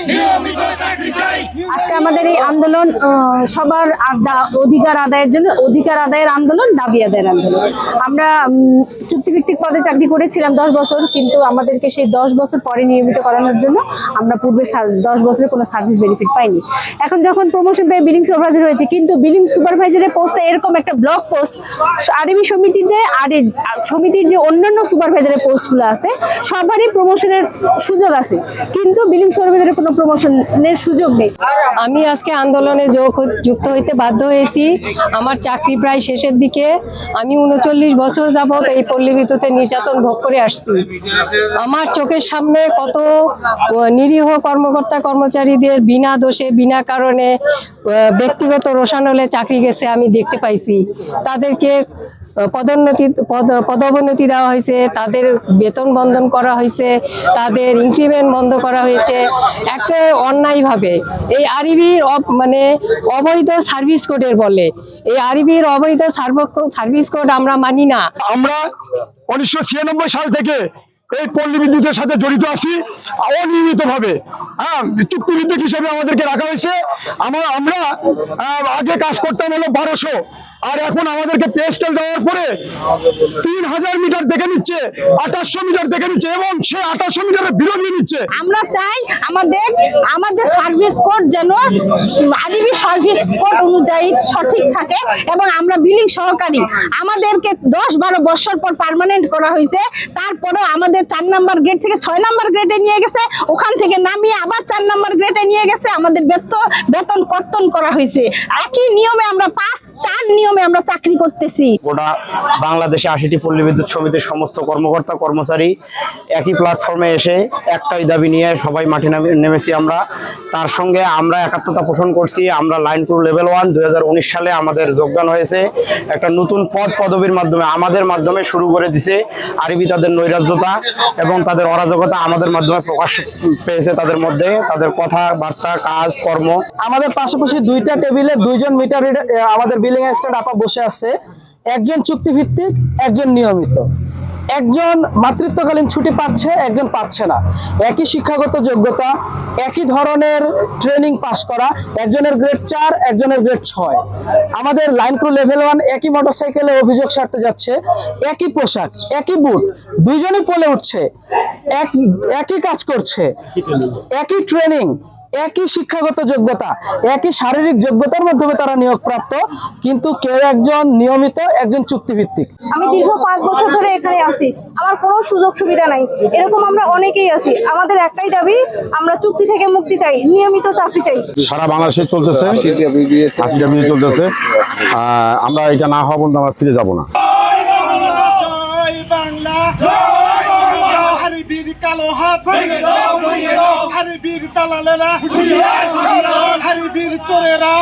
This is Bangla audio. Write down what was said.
Hear me, God. আমাদের এই আন্দোলন সবার অধিকার আদায়ের জন্য, অধিকার আদায়ের আন্দোলন, দাবি আদায়ের আন্দোলন। আমরা চুক্তিভিত্তিক পদে চাকরি করেছিলাম দশ বছর, কিন্তু আমাদেরকে সেই দশ বছর পরে নিয়মিত করানোর জন্য আমরা পূর্বে দশ বছরে কোনো সার্ভিস বেনিফিট পাইনি। এখন যখন প্রমোশন পেয়ে বিলিং সুপারভাইজার হয়েছে, কিন্তু বিলিং সুপারভাইজারের পোস্টে এরকম একটা ব্লক পোস্ট আরবি সমিতিতে, আর, সমিতির যে অন্যান্য সুপারভাইজারের পোস্টগুলো আছে, সবারই প্রমোশনের সুযোগ আছে। কিন্তু বিলিং সুপারভাইজারের কোনো প্রমোশনের সুযোগ নেই। আমি আজকে আন্দোলনে যোগ যুক্ত হইতে বাধ্য হয়েছি। আমার চাকরি প্রায় শেষের দিকে। আমি উনচল্লিশ বছর যাবৎ এই পল্লী বিদ্যুতের নির্যাতন ভোগ করে আসছি। আমার চোখের সামনে কত নিরীহ কর্মকর্তা কর্মচারীদের বিনা দোষে, বিনা কারণে ব্যক্তিগত রোষানলে চাকরি গেছে আমি দেখতে পাইছি। তাদেরকে পদোন্নতি, পদ, পদোন্নতি দেওয়া হয়েছে, তাদের বেতন বন্ধন করা হয়েছে, তাদের ইনক্রিমেন্ট বন্ধ করা হয়েছে, একে অন্যায়ভাবে। এই আরবির মানে অবৈধ সার্ভিস কোডের বলে। এই আরবির অবৈধ সার্ভিস কোড আমরা মানি না। আমরা উনিশশো ছিয়ানব্বই সাল থেকে এই পল্লী বিদ্যুতের সাথে জড়িত আছি অনিয়মিত ভাবে হ্যাঁ চুক্তিভিত্তিক হিসেবে আমাদেরকে রাখা হয়েছে। আমরা আগে কাজ করতাম হলো বারোশো। আর এখন আমাদেরকে পে স্কেল দেওয়ার পরে তিন হাজার মিটার দেখে নিচ্ছে, আঠাশশো মিটার দেখে নিচ্ছে, এবং সে আঠাশশো মিটারের বিরোধী নিচ্ছে। আমরা চাই আমাদের আমাদের সার্ভিস কোড যেন আরবি সার্ভিস কোড অনুযায়ী সঠিক থাকে এবং আমরা বিলিং সহকারী। আমাদেরকে দশ বারো বছর পর পার্মানেন্ট করা হয়েছে। তারপরেও আমাদের চার নাম্বার গ্রেড থেকে ছয় নাম্বার গ্রেডে নিয়ে গেছে। ওখান থেকে নামিয়ে আবার চার নাম্বার গ্রেডে নিয়ে গেছে। আমাদের বেতন বেতন কর্তন করা হয়েছে। একই নিয়মে আমরা পাঁচ চার নিয়মে আমরা চাকরি করতেছি। গোটা বাংলাদেশে আশিটি পল্লী বিদ্যুৎ সমিতির সমস্ত কর্মকর্তা কর্মচারী একই প্ল্যাটফর্মে এসে একটাই দাবি নিয়ে সবাই মাঠে নেমেছি আমরা। তার সঙ্গে আমরা একাত্মতা পোষণ করছি। আমরা লাইন টু লেভেল ওয়ান দুই সালে আমাদের যোগদান হয়েছে। একটা নতুন পদ পদবীর মাধ্যমে আমাদের মাধ্যমে শুরু করে দিছে আরবি তাদের নৈরাজ্যতা এবং তাদের অরাজকতা আমাদের মাধ্যমে প্রকাশ পেয়েছে তাদের মধ্যে। তাদের কথা বার্তা কাজ কর্ম। আমাদের পাশাপাশি দুইটা টেবিলে দুইজন মিটার আমাদের বিলিং অ্যাসিস্ট্যান্ট আপা বসে আছে। একজন চুক্তিভিত্তিক, একজন নিয়মিত। একজন মাতৃত্বকালীন ছুটি পাচ্ছে, একজন পাচ্ছে না। একই শিক্ষাগত যোগ্যতা, একই ধরনের ট্রেনিং পাস করা, একজনের গ্রেড চার, একজনের গ্রেড ছয়। আমাদের লাইন ক্রু লেভেল ওয়ান একই মোটরসাইকেলে অভিযোগ সারতে যাচ্ছে। একই পোশাক, একই বুট দুইজনই পলে উঠছে। এক, একই কাজ করছে। একই ট্রেনিং একই শিক্ষাগত যোগ্যতা একই শারীরিক যোগ্যতার মাধ্যমে তারা নিয়োগপ্রাপ্ত কিন্তু কেউ একজন নিয়মিত একজন চুক্তিভিত্তিক। আমি দীর্ঘ পাঁচ বছর ধরে এখানে আছি। আমার কোনো সুযোগ সুবিধা নাই। এরকম আমরা অনেকেই আছি। আমাদের একটাই দাবি আমরা চুক্তি থেকে মুক্তি চাই নিয়মিত চাকরি চাই। সারা বাংলাদেশে চলতেছে। চলতেছে। আহ, আমরা এটা না হওয়া পর্যন্ত আমরা ফিরে যাব না। কালো হাত। আরে বীর দালালেরা আরে বীর চোরেরা